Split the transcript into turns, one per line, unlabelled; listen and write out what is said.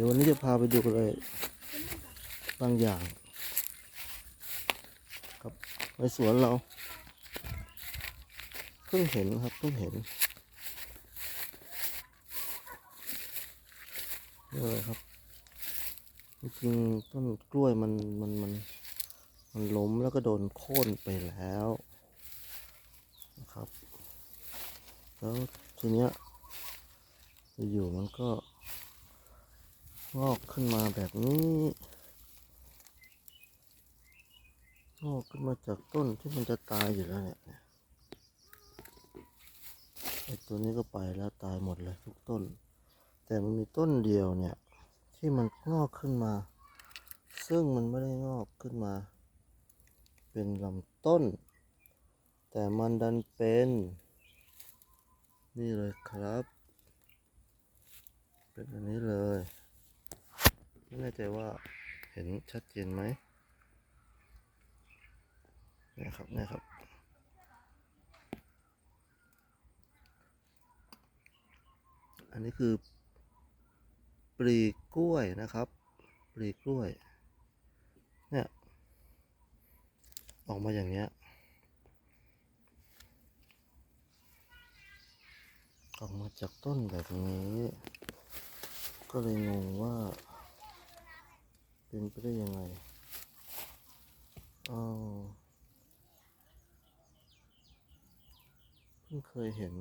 ดี๋ยววันนี้จะพาไปดูอะไรบางอย่าง ครับในสวนเราเพิ่งเห็นครับเพิ่งเห็นนี่เลยครับจริงต้นกล้วยมันมันมันมันล้มแล้วก็โดนโค่นไปแล้วนะครับ แล้วทีเนี้ยอยู่มันก็ งอกขึ้นมาแบบนี้ งอกขึ้นมาจากต้นที่มันจะตายอยู่แล้วเนี่ยไอตัวนี้ก็ไปแล้วตายหมดเลยทุกต้น แต่มันมีต้นเดียวเนี่ย ที่มันงอกขึ้นมา ซึ่งมันไม่ได้งอกขึ้นมา เป็นลำต้น แต่มันดันเป็น นี่เลยครับ เป็นอันนี้เลย ใจว่าเห็นชัดเจนไหมเนี่ยครับเนี่ยครับ อันนี้คือ ปลีกล้วยนะครับ ปลีกล้วย เนี่ย ออกมาอย่างเงี้ยออกมาจากต้นแบบนี้ ก็เลยงงว่า เป็นไปได้ยังไงอ้าวเพิ่งเคยเห็น